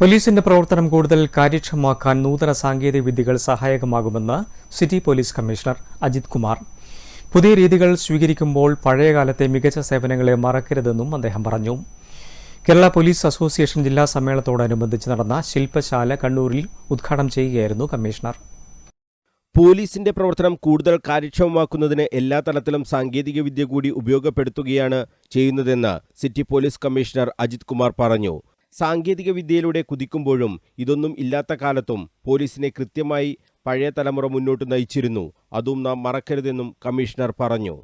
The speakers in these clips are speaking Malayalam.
പോലീസിന്റെ പ്രവർത്തനം കൂടുതൽ കാര്യക്ഷമമാക്കാൻ നൂതന സാങ്കേതിക വിദ്യകൾ സഹായകമാകുമെന്ന് city police commissioner Ajith Kumar. പുതിയ രീതികൾ സ്വീകരിക്കുമ്പോൾ പഴയകാലത്തെ മികച്ച സേവനങ്ങളെ മറക്കരുതെന്നും അദ്ദേഹം പറഞ്ഞു. കേരള പോലീസ് അസോസിയേഷൻ ജില്ലാ സമ്മേളനത്തോടനുബന്ധിച്ച് നടന്ന ശില്പശാല കണ്ണൂരിൽ ഉദ്ഘാടനം ചെയ്യുകയായിരുന്നു കമ്മീഷണർ. പോലീസിന്റെ പ്രവർത്തനം കൂടുതൽ കാര്യക്ഷമമാക്കുന്നതിന് എല്ലാ തലത്തിലും സാങ്കേതികവിദ്യ കൂടി ഉപയോഗപ്പെടുത്തുകയാണ് ചെയ്യുന്നതെന്ന് city police commissioner Ajith Kumar പറഞ്ഞു. സാങ്കേതികവിദ്യയിലൂടെ കുതിക്കുമ്പോഴും ഇതൊന്നും ഇല്ലാത്ത കാലത്തും പോലീസിനെ കൃത്യമായി പഴയ തലമുറ മുന്നോട്ട് നയിച്ചിരുന്നു. അതും നാം മറക്കരുതെന്നും കമ്മീഷണർ പറഞ്ഞു.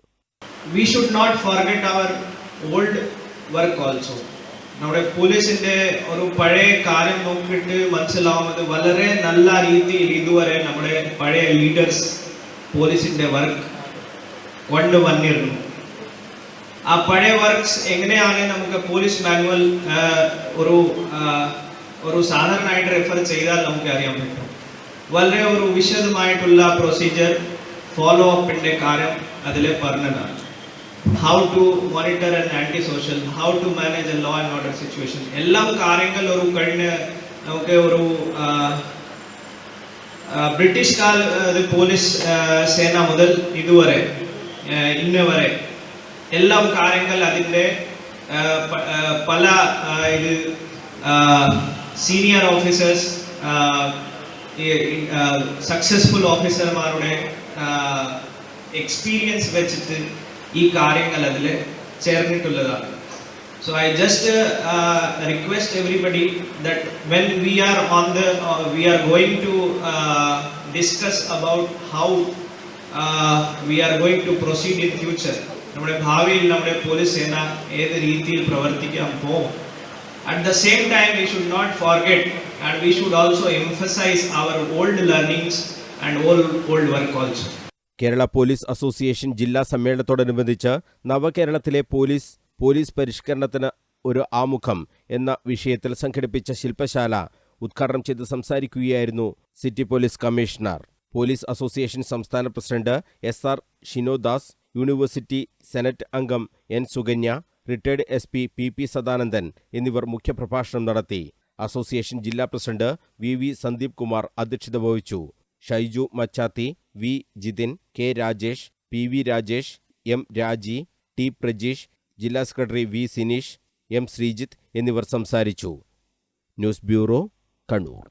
We should not old work നമ്മുടെ പോലീസിന്റെ ഒരു പഴയ കാര്യം നോക്കിയിട്ട് മനസ്സിലാവുന്നത് വളരെ നല്ല രീതിയിൽ ഇതുവരെ നമ്മുടെ പഴയ ലീഡേഴ്സ് പോലീസിന്റെ വർക്ക് കൊണ്ടുവന്നിരുന്നു ആ പഴയ വർക്ക്സ് എങ്ങനെയാണ് നമുക്ക് പോലീസ് മാനുവൽ ഒരു ഒരു സാധാരണയായിട്ട് റെഫർ ചെയ്താൽ നമുക്ക് അറിയാൻ പറ്റും. വളരെ ഒരു വിശദമായിട്ടുള്ള പ്രൊസീജിയർ ഫോളോ അപ്പിന്റെ കാര്യം അതിൽ പറഞ്ഞതാണ്. How to monitor and anti social how to manage a law and order situation എല്ലാം കാര്യങ്ങൾ ഒരു കഴിഞ്ഞ നമുക്ക് ഒരു ബ്രിട്ടീഷ് കാല പോലീസ് സേന മുതൽ ഇതുവരെ ആ, ഇന്ന് വരെ എല്ലാം കാര്യങ്ങൾ അതിന്റെ പല ഇത് സീനിയർ ഓഫീസേഴ്സ് സക്സസ്ഫുൾ ഓഫീസർമാരുടെ എക്സ്പീരിയൻസ് വെച്ചിട്ട് ഈ കാര്യങ്ങൾ അതിൽ ചേർന്നിട്ടുള്ളതാണ് uh, uh, request everybody that when we are on the, uh, we are going to uh, discuss about how uh, we are going to proceed in future. നമ്മുടെ ഭാവിയിൽ നമ്മുടെ പോലീസ് സേന ഏത് രീതിയിൽ പ്രവർത്തിക്കാൻ പോകും? At the same time we should not forget and we should also emphasise our old learnings and old old work also Kerala police association ജില്ലാ സമ്മേളനത്തോടനുബന്ധിച്ച് നവകേരളത്തിലെ പോലീസ് പോലീസ് പരിഷ്കരണത്തിന് ഒരു ആമുഖം എന്ന വിഷയത്തിൽ സംഘടിപ്പിച്ച ശില്പശാല ഉദ്ഘാടനം ചെയ്ത് സംസാരിക്കുകയായിരുന്നു city police commissioner. Police association സംസ്ഥാന president S R Shinodas university senate അംഗം N Sukanya retired S P P P Sadanandan എന്നിവർ മുഖ്യപ്രഭാഷണം നടത്തി. അസോസിയേഷൻ ജില്ലാ president V V Sandeep Kumar അധ്യക്ഷത വഹിച്ചു. Shaiju Machathi V Jithin K Rajesh P V Rajesh M Raji T Prajeesh ജില്ലാ secretary V Sineesh M Sreejith എന്നിവർ സംസാരിച്ചു. News bureau Kannur.